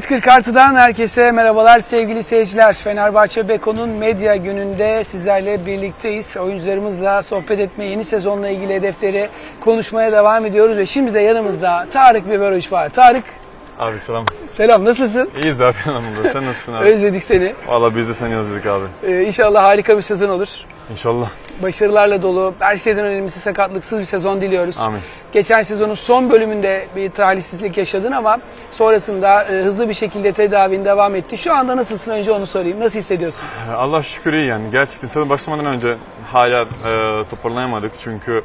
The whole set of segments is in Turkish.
Evet 46'dan herkese merhabalar sevgili seyirciler. Fenerbahçe Beko'nun medya gününde sizlerle birlikteyiz. Oyuncularımızla sohbet etmeye, yeni sezonla ilgili hedefleri konuşmaya devam ediyoruz. Ve şimdi de yanımızda Tarık Biberoviç var. Tarık Abi selam. selam nasılsın? İyiyiz abi yanımda. Sen nasılsın abi? Özledik seni. Valla biz de seni özledik abi. Ee, inşallah harika bir sezon olur. İnşallah. Başarılarla dolu, her şeyden önemlisi sakatlıksız bir sezon diliyoruz. Amin. Geçen sezonun son bölümünde bir talihsizlik yaşadın ama sonrasında e, hızlı bir şekilde tedavin devam etti. Şu anda nasılsın önce onu sorayım. Nasıl hissediyorsun? Ee, Allah şükür iyi yani. Gerçekten sezon başlamadan önce hala e, toparlayamadık. Çünkü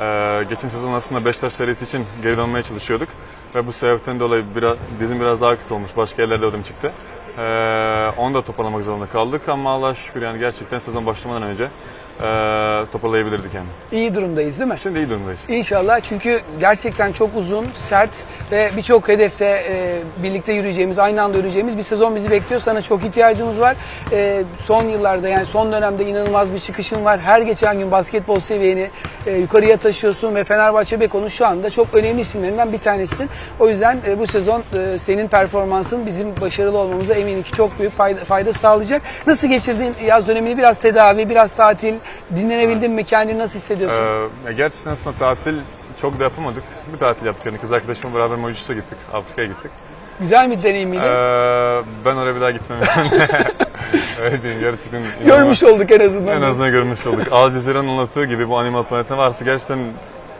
e, geçen sezon aslında Beşiktaş serisi için geri dönmeye çalışıyorduk. Ve bu sebepten dolayı biraz, dizim biraz daha kötü olmuş. Başka yerlerde ödüm çıktı. E, onu da toparlamak zorunda kaldık ama Allah şükür yani gerçekten sezon başlamadan önce e, toparlayabilirdik yani. İyi durumdayız değil mi? Şimdi iyi durumdayız. İnşallah çünkü gerçekten çok uzun, sert ve birçok hedefte e, birlikte yürüyeceğimiz, aynı anda yürüyeceğimiz bir sezon bizi bekliyor. Sana çok ihtiyacımız var. E, son yıllarda yani son dönemde inanılmaz bir çıkışın var. Her geçen gün basketbol seviyeni e, yukarıya taşıyorsun ve Fenerbahçe Beko'nun şu anda çok önemli isimlerinden bir tanesisin. O yüzden e, bu sezon e, senin performansın bizim başarılı olmamıza eminim ki çok büyük fayda, fayda sağlayacak. Nasıl geçirdin yaz dönemini? Biraz tedavi, biraz tatil. Dinlenebildin mi? Kendini nasıl hissediyorsun? Ee, gerçekten aslında tatil çok da yapamadık. Bir tatil yaptık yani kız arkadaşımla beraber Mauritius'a gittik, Afrika'ya gittik. Güzel bir deneyim miydi? Ee, ben oraya bir daha gitmem. Öyle diyeyim gerçekten. inanılmaz. Görmüş olduk en azından. En azından görmüş olduk. Al Cezire'nin anlattığı gibi bu Animal Planet'te varsa gerçekten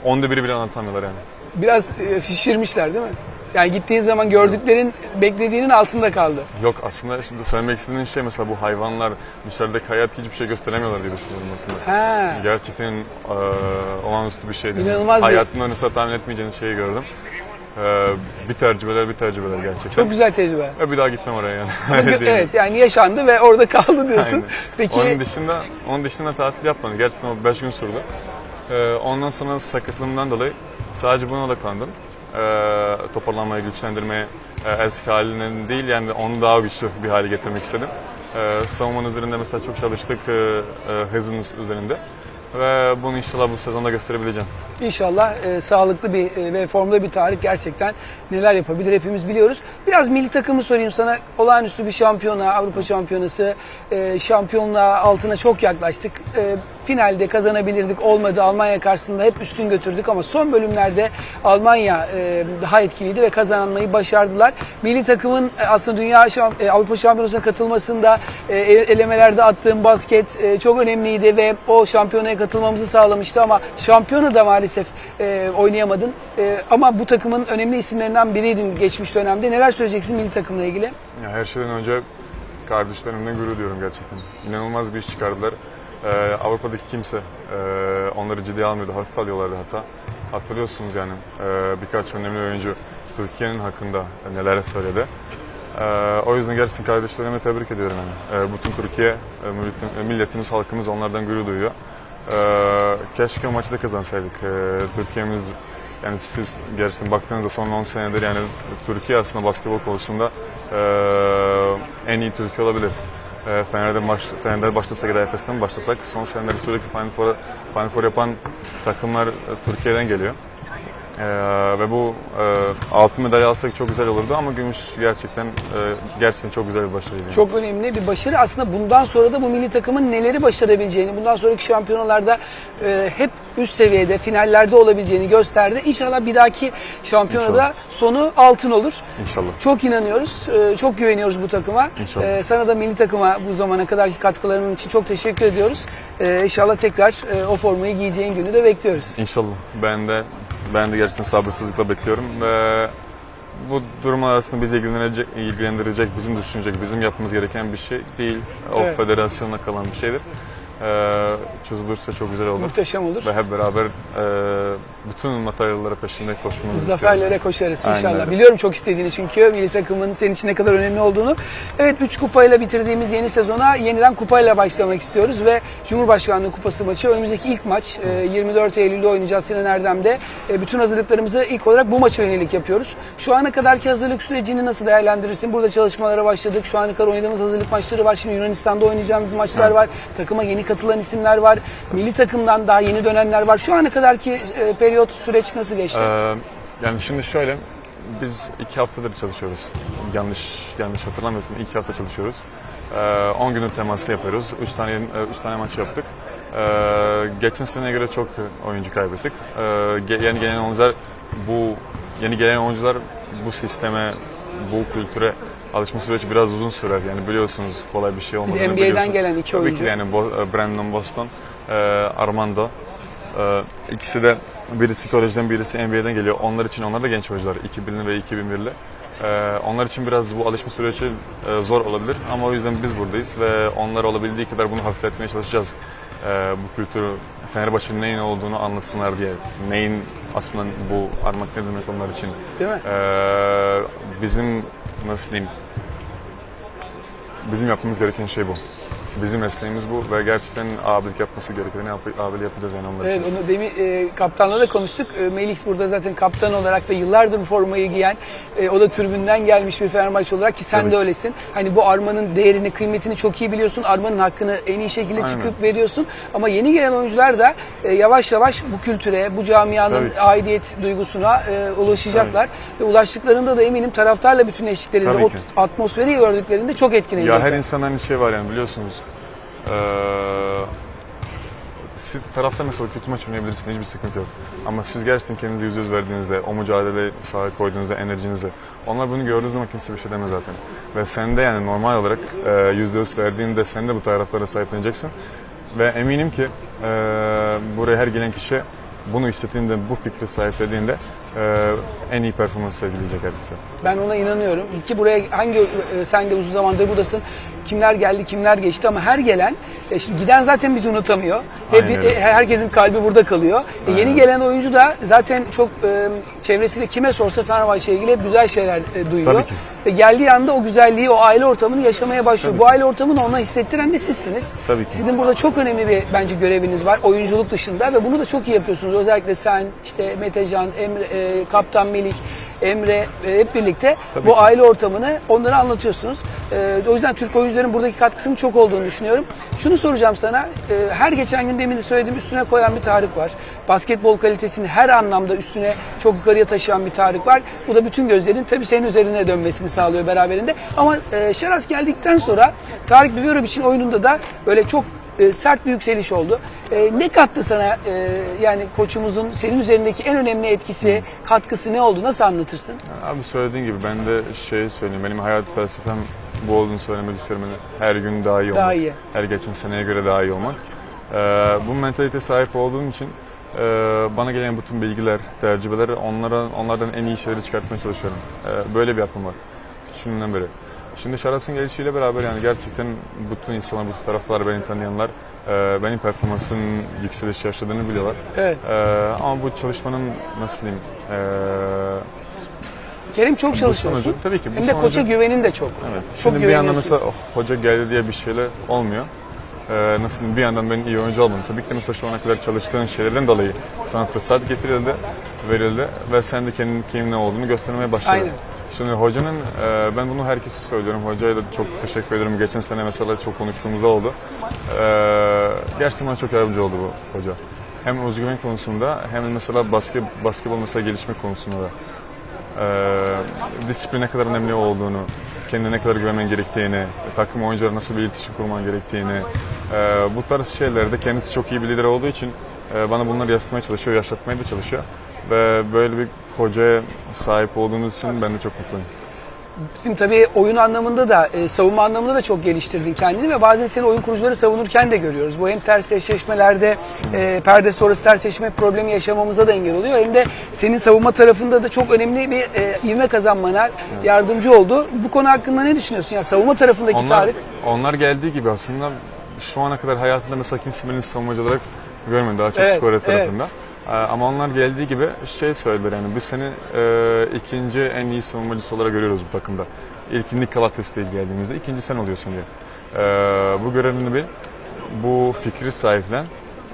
onda biri bile anlatamıyorlar yani. Biraz e, şişirmişler değil mi? Yani gittiğin zaman gördüklerin beklediğinin altında kaldı. Yok aslında şimdi söylemek istediğin şey mesela bu hayvanlar dışarıdaki hayat hiçbir şey gösteremiyorlar diye düşünüyorum aslında. Ha. Gerçekten e, olağanüstü bir şeydi. İnanılmaz bir- Hayatımda mesela tahmin etmeyeceğiniz şeyi gördüm. E, bir tecrübeler bir tecrübeler gerçekten. Çok güzel tecrübe. Ve bir daha gitmem oraya yani. Öyle Gö- diyeyim. evet yani yaşandı ve orada kaldı diyorsun. Aynen. Peki Onun dışında onun dışında tatil yapmadım. Gerçekten o 5 gün sürdü. Ee, ondan sonra sakatlığımdan dolayı sadece buna odaklandım. Ee, toparlanmaya, güçlendirmeye, e, eski halinden değil yani onu daha güçlü bir hale getirmek istedim. Ee, savunmanın üzerinde mesela çok çalıştık e, e, hızın üzerinde. Ve bunu inşallah bu sezonda gösterebileceğim. inşallah e, sağlıklı bir e, ve formda bir tarih gerçekten neler yapabilir hepimiz biliyoruz. Biraz milli takımı sorayım sana. Olağanüstü bir şampiyona, Avrupa şampiyonası, e, şampiyonluğa altına çok yaklaştık. E, finalde kazanabilirdik olmadı Almanya karşısında hep üstün götürdük ama son bölümlerde Almanya e, daha etkiliydi ve kazanmayı başardılar. Milli takımın e, aslında dünya e, Avrupa Şampiyonası'na katılmasında e, ele- elemelerde attığım basket çok önemliydi ve o şampiyonaya katılmamızı sağlamıştı ama şampiyonu da maalesef oynayamadın. Ama bu takımın önemli isimlerinden biriydin geçmiş dönemde. Neler söyleyeceksin milli takımla ilgili? Ya her şeyden önce kardeşlerimden gurur duyuyorum gerçekten. İnanılmaz bir iş çıkardılar. Ee, Avrupa'daki kimse e, onları ciddiye almıyordu, hafif alıyorlardı hatta. Hatırlıyorsunuz yani e, birkaç önemli oyuncu Türkiye'nin hakkında neler söyledi. E, o yüzden gerçekten kardeşlerimi tebrik ediyorum yani. E, bütün Türkiye, e, milletim- milletimiz, halkımız onlardan gurur duyuyor. E, keşke o maçı da kazansaydık. E, Türkiye'miz yani siz gerçekten baktığınızda son 10 senedir yani Türkiye aslında basketbol konusunda e, en iyi Türkiye olabilir. E, Fener'den baş, başlasak ya da Efes'ten başlasak son senelerde sürekli Final Four, Final Four yapan takımlar e, Türkiye'den geliyor. E, ve bu e, altın madalya alsak çok güzel olurdu ama gümüş gerçekten e, gerçekten çok güzel bir başarıydı. Çok önemli bir başarı. Aslında bundan sonra da bu milli takımın neleri başarabileceğini, bundan sonraki şampiyonalarda e, hep üst seviyede, finallerde olabileceğini gösterdi. İnşallah bir dahaki şampiyonada İnşallah. sonu altın olur. İnşallah. Çok inanıyoruz, e, çok güveniyoruz bu takıma. İnşallah. E, Sana da milli takıma bu zamana kadarki katkıların için çok teşekkür ediyoruz. E, İnşallah tekrar e, o formayı giyeceğin günü de bekliyoruz. İnşallah. Ben de ben de gerçekten sabırsızlıkla bekliyorum ve bu durum aslında bizi ilgilenecek, ilgilendirecek, bizim düşünecek, bizim yapmamız gereken bir şey değil. O Evet. federasyonla kalan bir şeydir. Ee, çözülürse çok güzel olur. Muhteşem olur. Ve hep beraber e, bütün materyalleri peşinde istiyorum. Zaferlere koşarız Aynen inşallah. öyle. Biliyorum çok istediğini çünkü milli takımın senin için ne kadar önemli olduğunu. Evet 3 kupayla bitirdiğimiz yeni sezona yeniden kupayla başlamak istiyoruz ve Cumhurbaşkanlığı Kupası maçı önümüzdeki ilk maç e, 24 Eylül'de oynayacağız Sinan Erdem'de. E, Bütün hazırlıklarımızı ilk olarak bu maça yönelik yapıyoruz. Şu ana kadarki hazırlık sürecini nasıl değerlendirirsin? Burada çalışmalara başladık. Şu ana kadar oynadığımız hazırlık maçları var. Şimdi Yunanistan'da oynayacağımız maçlar var. Takıma yeni katılan isimler var. Milli takımdan daha yeni dönenler var. Şu ana kadarki e, periyot süreç nasıl geçti? Ee, yani şimdi şöyle, biz iki haftadır çalışıyoruz. Yanlış yanlış hatırlamıyorsun. iki hafta çalışıyoruz. Ee, 10 günlük temaslı yapıyoruz. 3 tane e, üç tane maç yaptık. Ee, geçen seneye göre çok oyuncu kaybettik. Ee, yeni gelen oyuncular bu yeni gelen oyuncular bu sisteme, bu kültüre alışma süreci biraz uzun sürer. Yani biliyorsunuz kolay bir şey olmadı. Bir de NBA'den gelen iki Tabii oyuncu. ki yani Bo- Brandon Boston, e, Armando. E, ikisi de birisi kolejden birisi NBA'den geliyor. Onlar için onlar da genç oyuncular. 2000'li ve 2001'li. E, onlar için biraz bu alışma süreci e, zor olabilir ama o yüzden biz buradayız ve onlar olabildiği kadar bunu hafifletmeye çalışacağız. E, bu kültürü Fenerbahçe'nin neyin olduğunu anlasınlar diye. Neyin aslında bu armak ne demek onlar için. Değil mi? E, bizim nasıl diyeyim bizim yapmamız gereken şey bu. Bizim mesleğimiz bu ve gerçekten abilik yapması gerekeni yap abilik yapacağız yani onlar Evet için. onu demin e, kaptanla da konuştuk. E, Melih burada zaten kaptan olarak ve yıllardır bu formayı giyen e, o da tribünden gelmiş bir Fenerbahçe olarak ki sen Tabii de ki. öylesin. Hani bu armanın değerini, kıymetini çok iyi biliyorsun. Armanın hakkını en iyi şekilde Aynen. çıkıp veriyorsun. Ama yeni gelen oyuncular da e, yavaş yavaş bu kültüre, bu camianın Tabii ki. aidiyet duygusuna e, ulaşacaklar. Ve ulaştıklarında da eminim taraftarla bütünleştiklerinde, Tabii o ki. atmosferi gördüklerinde çok etkilenecekler. Ya her insanın aynı şey var yani biliyorsunuz. Ee, siz tarafta mesela kötü maç oynayabilirsiniz hiçbir sıkıntı yok. Ama siz gerçekten kendinize yüz yüz verdiğinizde, o mücadele sahaya koyduğunuzda, enerjinizi, onlar bunu gördüğü zaman kimse bir şey demez zaten. Ve sen de yani normal olarak e, yüzde yüz verdiğinde sen de bu taraflara sahipleneceksin. Ve eminim ki e, buraya her gelen kişi bunu hissettiğinde, bu fikri sahiplediğinde e, en iyi performans sergileyecek herkese. Ben ona inanıyorum. Ki buraya hangi e, sen de uzun zamandır buradasın. Kimler geldi, kimler geçti ama her gelen e, şimdi giden zaten bizi unutamıyor. Hep Aynen öyle. e, herkesin kalbi burada kalıyor. E, yeni gelen oyuncu da zaten çok e, çevresiyle kime sorsa Fenerbahçe'ye ilgili hep güzel şeyler e, duyuyor. Tabii ki. Ve geldiği anda o güzelliği, o aile ortamını yaşamaya başlıyor. Bu aile ortamını ona hissettiren de sizsiniz. Tabii ki. Sizin burada çok önemli bir bence göreviniz var oyunculuk dışında ve bunu da çok iyi yapıyorsunuz. Özellikle sen, işte Metecan, Emre, e, Kaptan Melih, Emre e, hep birlikte Tabii bu ki. aile ortamını onlara anlatıyorsunuz. E, o yüzden Türk oyuncuların buradaki katkısının çok olduğunu düşünüyorum. Şunu soracağım sana. e, her geçen gün demin de söylediğim üstüne koyan bir Tarık var. Basketbol kalitesini her anlamda üstüne çok yukarıya taşıyan bir Tarık var. Bu da bütün gözlerin tabii senin üzerine dönmesini sağlıyor beraberinde. Ama e, Şaras geldikten sonra Tarık Biberovic için oyununda da böyle çok e, sert bir yükseliş oldu. E, ne kattı sana e, yani koçumuzun senin üzerindeki en önemli etkisi, katkısı ne oldu? Nasıl anlatırsın? Abi söylediğin gibi ben de şey söyleyeyim. Benim hayat felsefem bu olduğunu söylemek isterim. Her gün daha iyi olmak. Daha iyi. Her geçen seneye göre daha iyi olmak. Bu mentalite sahip olduğum için e, bana gelen bütün bilgiler, tecrübeler onlara, onlardan en iyi şeyleri çıkartmaya çalışıyorum. Böyle bir yapım var. Şundan beri. Şimdi Şaras'ın gelişiyle beraber yani gerçekten bütün insanlar, bütün taraftar, beni tanıyanlar e, benim performansın yükseliş yaşadığını biliyorlar. Evet. Ee, ama bu çalışmanın nasıl diyeyim, e, Kerim çok bu çalışıyorsun. sonucu, tabii ki bu Hem de sonucu- koça güvenin de çok. Evet. Çok Şimdi bir anda güveniyorsun. mesela "Oh, hoca geldi diye bir şeyler olmuyor. Ee, nasıl bir yandan ben iyi oyuncu olmadım. Tabii ki de mesela şu ana kadar çalıştığın şeylerden dolayı sana fırsat getirildi, verildi ve sen de kendin kimin ne olduğunu göstermeye başladın. Aynen. Şimdi hocanın, e, ben bunu herkese söylüyorum. Hocaya da çok teşekkür ederim. Geçen sene mesela çok konuştuğumuzda oldu. Ee, gerçekten bana çok yardımcı oldu bu hoca. Hem özgüven konusunda hem mesela basket, basketbol mesela gelişme konusunda da e, disiplin ne kadar önemli olduğunu, kendine ne kadar güvenmen gerektiğini, takım oyuncularla nasıl bir iletişim kurman gerektiğini, e, bu tarz şeylerde kendisi çok iyi bir lider olduğu için e, bana bunları yansıtmaya çalışıyor, yaşatmaya da çalışıyor. Ve böyle bir hocaya sahip olduğunuz için ben de çok mutluyum. Şimdi tabii oyun anlamında da, e, savunma anlamında da çok geliştirdin kendini ve bazen seni oyun kurucuları savunurken de görüyoruz. Bu hem ters eşleşmelerde, e, perde sonrası ters eşleşme problemi yaşamamıza da engel oluyor. Hem de senin savunma tarafında da çok önemli bir e, ivme kazanmana yardımcı oldu. Bu konu hakkında ne düşünüyorsun? Ya savunma tarafındaki Onlar, Tarık. onlar geldiği gibi aslında şu ana kadar hayatında mesela kimse beni savunmacı olarak görmedi. Daha çok Evet, evet. tarafında. Ee, Ama onlar geldiği gibi şey söylediler yani biz seni e, ikinci en iyi savunmacısı olarak görüyoruz bu takımda. İlk Nikola Tesla geldiğimizde ikinci sen oluyorsun diye. Ee, bu görevini bil, bu fikri sahiplen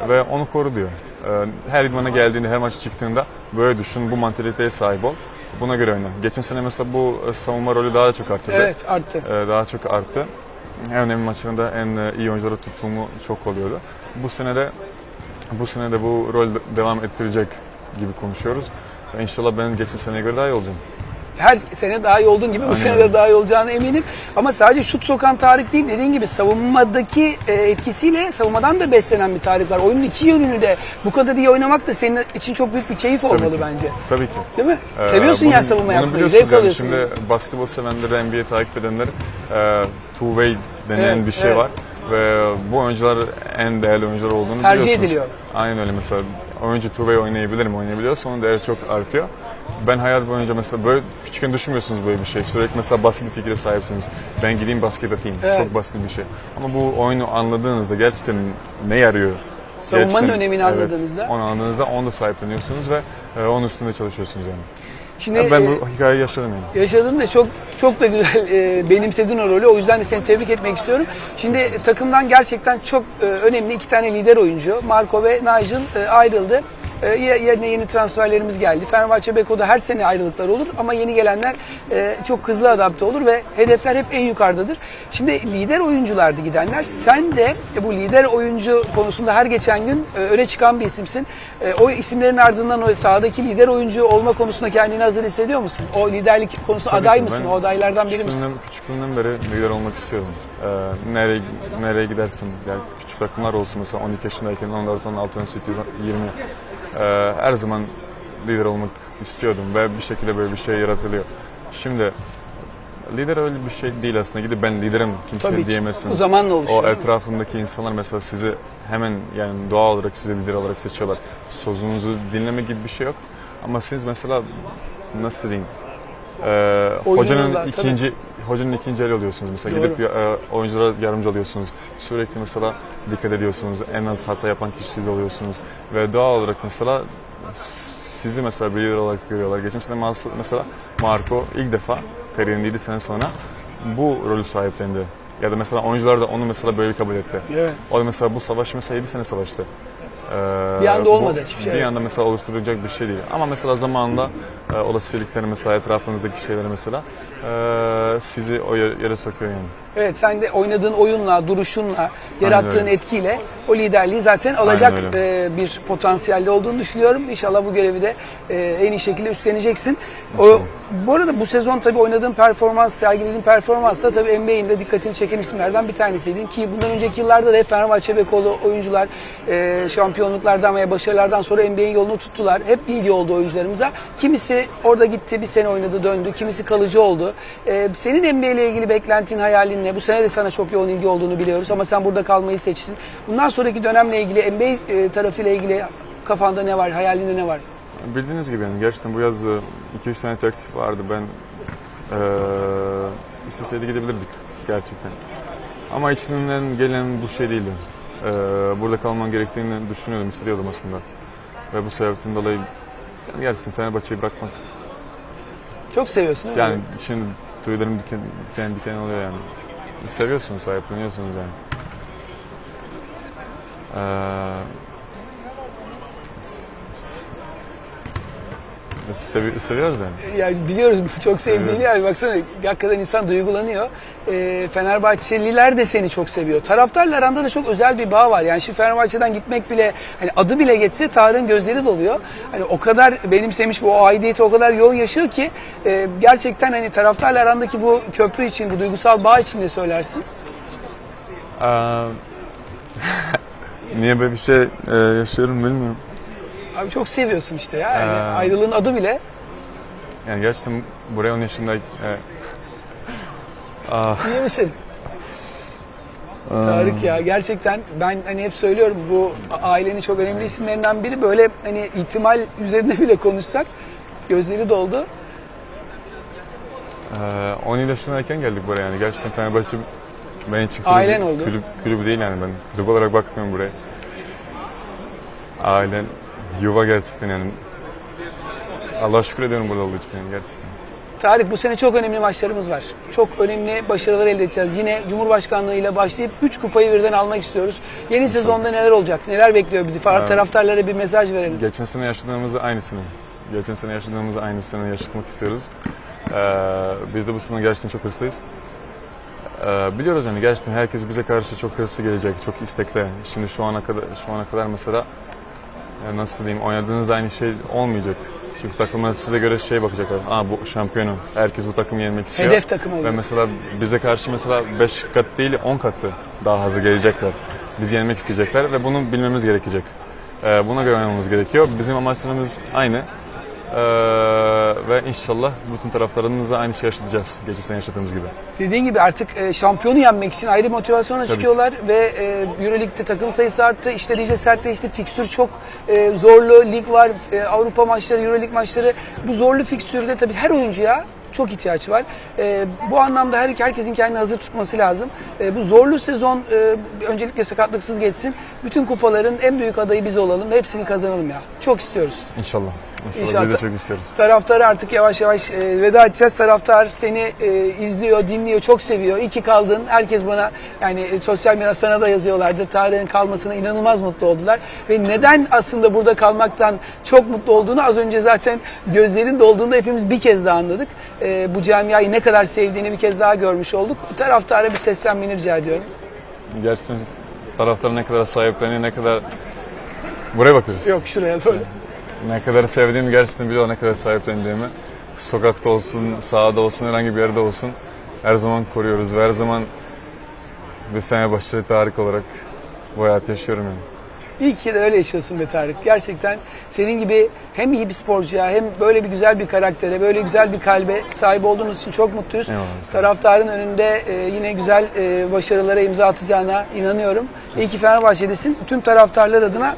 ve onu koru diyor. Ee, her idmana geldiğinde, her maça çıktığında böyle düşün, bu mantaliteye sahip ol. Buna göre oyna. Geçen sene mesela bu e, savunma rolü daha da çok arttı. Evet arttı. Ee, daha çok arttı. En önemli maçlarında en e, iyi oyunculara tuttuğumu çok oluyordu. Bu sene de bu sene de bu rol de- devam ettirecek gibi konuşuyoruz. İnşallah ben geçen seneye göre daha iyi olacağım. her sene daha iyi olduğun gibi bu Aynen sene öyle. de daha iyi olacağına eminim. Ama sadece şut sokan Tarık değil dediğin gibi savunmadaki e, etkisiyle savunmadan da beslenen bir Tarık var. Oyunun iki yönünü de bu kadar iyi oynamak da senin için çok büyük bir keyif olmalı ki. bence. Tabii ki. Değil mi? Ee, Seviyorsun bunu- ya savunma yapmayı. biliyorsunuz Zevk yani. alıyorsun. Şimdi basketbol sevenler, NBA takip edenler e, two way denen Evet, bir şey evet. var. Ve bu oyuncular en değerli oyuncular olduğunu Tercih biliyorsunuz. ediliyor. Aynen öyle mesela oyuncu two way oynayabilir mi oynayabiliyorsa onun değeri çok artıyor. Ben hayat boyunca mesela böyle küçükken düşünmüyorsunuz böyle bir şey. Sürekli mesela basit bir fikre sahipsiniz. Ben gideyim basket atayım. Evet. Çok basit bir şey. Ama bu oyunu anladığınızda gerçekten ne yarıyor? Savunmanın Gerçekten- önemini anladığınızda. Onu anladığınızda onu da sahipleniyorsunuz ve e, onun üstünde çalışıyorsunuz yani. Şimdi ben e, bu hikayeyi yaşadım yani. yaşadın da çok çok da güzel e, benimsedin o rolü. O yüzden de seni tebrik etmek istiyorum. Şimdi e, takımdan gerçekten çok e, önemli iki tane lider oyuncu Marco ve Nigel e, ayrıldı. E, ye- yerine yeni transferlerimiz geldi. Fenerbahçe Beko'da her sene ayrılıklar olur ama yeni gelenler e, çok hızlı adapte olur ve hedefler hep en yukarıdadır. Şimdi lider oyunculardı gidenler. Sen de e, bu lider oyuncu konusunda her geçen gün e, öne çıkan bir isimsin. E, o isimlerin ardından o sahadaki lider oyuncu olma konusunda kendini hazır hissediyor musun? O liderlik konusunda Tabii aday mısın? O adaylardan biri misin? Küçüklüğümden beri lider olmak istiyordum. Ee, nereye nereye gidersin? Yani küçük takımlar olsun mesela 12 yaşındayken 14, 16, 18, 20. Ee, her zaman lider olmak istiyordum ve bir şekilde böyle bir şey yaratılıyor. Şimdi lider öyle bir şey değil aslında. Gidip ben liderim kimse Tabii ki. diyemezsiniz. Bu zamanla oluşuyor. O etrafındaki insanlar mesela sizi hemen yani doğal olarak sizi lider olarak seçiyorlar. Sözünüzü dinleme gibi bir şey yok. Ama siz mesela nasıl diyeyim? Ee, hocanın tabii. ikinci hocanın ikinci eli oluyorsunuz mesela Doğru. gidip e, oyunculara yardımcı oluyorsunuz sürekli mesela dikkat ediyorsunuz en az hata yapan kişi siz oluyorsunuz ve doğal olarak mesela sizi mesela bir lider olarak görüyorlar geçen sene mesela Marco ilk defa kariyerinin 7 sene sonra bu rolü sahiplendi ya da mesela oyuncular da onu mesela böyle kabul etti. Evet. O da mesela bu savaş mesela 7 sene savaştı. Ee, Bir anda bu olmadı hiçbir şey, Bir anda mesela oluşturulacak bir şey değil. Ama mesela zamanla e, olasılıkları mesela etrafınızdaki şeyleri mesela e, sizi o yer- yere sokuyor yani. Evet sen de oynadığın oyunla, duruşunla, yarattığın etkiyle o liderliği zaten alacak e, bir potansiyelde olduğunu düşünüyorum. İnşallah bu görevi de e, en iyi şekilde üstleneceksin. O, bu arada bu sezon tabii oynadığın performans, sergilediğin performans da tabii NBA'in de dikkatini çeken isimlerden bir tanesiydin. Ki bundan önceki yıllarda da hep Fenerbahçe Bekoğlu oyuncular e, şampiyonluklardan veya başarılardan sonra NBA'in yolunu tuttular. Hep ilgi oldu oyuncularımıza. Kimisi orada gitti, bir sene oynadı, döndü. Kimisi kalıcı oldu. E, senin NBA ile ilgili beklentin, hayalin ne? Bu sene de sana çok yoğun ilgi olduğunu biliyoruz ama sen burada kalmayı seçtin. Bundan sonraki dönemle ilgili, NBA e, tarafıyla ilgili kafanda ne var, hayalinde ne var? Bildiğiniz gibi yani gerçekten bu yaz 2-3 tane teklif vardı. Ben e, isteseydi gidebilirdik gerçekten. Ama içinden gelen bu şey değildi. E, burada kalman gerektiğini düşünüyordum, istiyordum aslında. Ve bu sebepten dolayı yani gerçekten Fenerbahçe'yi bırakmak Çok seviyorsun değil mi? Yani şimdi tüylerim diken diken, diken oluyor yani. Seviyorsunuz, sahipleniyorsunuz yani. Ee, sevi- seviyoruz yani. Ya biliyoruz çok sevdiğini yani baksana hakikaten insan duygulanıyor. Ee, Fenerbahçeliler de seni çok seviyor. Taraftarla aranda da çok özel bir bağ var. Yani şimdi Fenerbahçe'den gitmek bile hani adı bile geçse Tarık'ın gözleri doluyor. Hani o kadar benimsemiş bu o aidiyeti o kadar yoğun yaşıyor ki e, gerçekten hani taraftarla arandaki bu köprü için bu duygusal bağ için de söylersin. Niye böyle bir şey e, yaşıyorum bilmiyorum. Abi çok seviyorsun işte ya. Yani Ee. ayrılığın adı bile Yani gerçekten buraya 10 yaşında e, ah, İyi misin? Tarık ya gerçekten ben hani hep söylüyorum bu ailenin çok önemli isimlerinden biri böyle hani ihtimal üzerinde bile konuşsak gözleri doldu. Ee, 17 yaşındayken geldik buraya yani. Gerçekten Fenerbahçe benim için kulübü, Ailen oldu. Kulüp, kulübü değil yani ben. Kulüp olarak bakmıyorum buraya. Ailen, yuva gerçekten yani. Allah'a şükür ediyorum burada olduğu için yani gerçekten. Tarık bu sene çok önemli maçlarımız var. Çok önemli başarılar elde edeceğiz. Yine Cumhurbaşkanlığı ile başlayıp 3 kupayı birden almak istiyoruz. Yeni sezonda neler olacak? Neler bekliyor bizi? Evet. taraftarlara bir mesaj verelim. Geçen sene yaşadığımızı aynısını. Geçen sene yaşadığımızı aynısını yaşatmak istiyoruz. Ee, biz de bu sene gerçekten çok hırslıyız. Ee, biliyoruz yani gerçekten herkes bize karşı çok hırslı gelecek, çok istekli. Şimdi şu ana kadar şu ana kadar mesela ya nasıl diyeyim oynadığınız aynı şey olmayacak. Çünkü takımlar size göre şey bakacaklar. Aa bu şampiyonu. Herkes bu takımı yenmek istiyor. Hedef takımı Ve oluyor. mesela bize karşı mesela 5 kat değil 10 katı daha hızlı gelecekler. Bizi yenmek isteyecekler ve bunu bilmemiz gerekecek. Ee, buna göre oynamamız gerekiyor. Bizim amaçlarımız aynı. Ee, ve inşallah bütün taraflarımızla aynı şey yaşatacağız. Geçen sene yaşadığımız gibi. Dediğin gibi artık e, şampiyonu yenmek için ayrı motivasyona çıkıyorlar ve e, Euroleague'de takım sayısı arttı. İşler iyice sertleşti. Fikstür çok e, zorlu. Lig var, e, Avrupa maçları, Euroleague maçları. Bu zorlu fikstürde tabii her oyuncuya çok ihtiyaç var. E, bu anlamda her herkesin kendini hazır tutması lazım. E, bu zorlu sezon e, öncelikle sakatlıksız geçsin. Bütün kupaların en büyük adayı biz olalım hepsini kazanalım ya. Çok istiyoruz. İnşallah. İnşallah, biz de çok isteriz. Taraftarı artık yavaş yavaş e, veda edeceğiz. Taraftar seni e, izliyor, dinliyor, çok seviyor. İyi ki kaldın. Herkes bana yani e, sosyal medya sana da yazıyorlardı. Tarık'ın kalmasına inanılmaz mutlu oldular. Ve neden aslında burada kalmaktan çok mutlu olduğunu az önce zaten gözlerin dolduğunda hepimiz bir kez daha anladık. E, bu camiayı ne kadar sevdiğini bir kez daha görmüş olduk. Taraftara bir seslenmeni rica ediyorum. Gerçekten taraftar ne kadar sahipleniyor, ne kadar... Buraya bakıyoruz. Yok şuraya doğru. Ne kadar sevdiğimi gerçekten biliyor, ne kadar sahiplendiğimi. Sokakta olsun, sahada olsun, herhangi bir yerde olsun her zaman koruyoruz ve her zaman bir Fenerbahçeli Tarık olarak bu hayatı yaşıyorum yani. İyi ki de öyle yaşıyorsun be Tarık. Gerçekten senin gibi hem iyi bir sporcuya hem böyle bir güzel bir karaktere, böyle güzel bir kalbe sahip olduğunuz için çok mutluyuz. Eyvallah. Taraftarın önünde e, yine güzel e, başarılara imza atacağına inanıyorum. İyi ki Fenerbahçe'desin. Tüm taraftarlar adına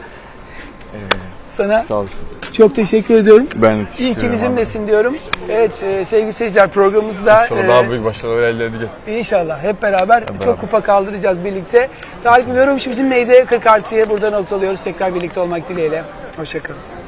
sana Sağ olasın. çok teşekkür ediyorum. Ben İyi ki bizimlesin diyorum. Evet e, sevgili seyirciler programımızda İnşallah e, daha büyük başarılar elde edeceğiz. İnşallah hep beraber beraber. çok kupa kaldıracağız birlikte. Tarık biliyorum şimdi bizim neyde 40 artıyı burada noktalıyoruz. Tekrar birlikte olmak dileğiyle. Hoşçakalın.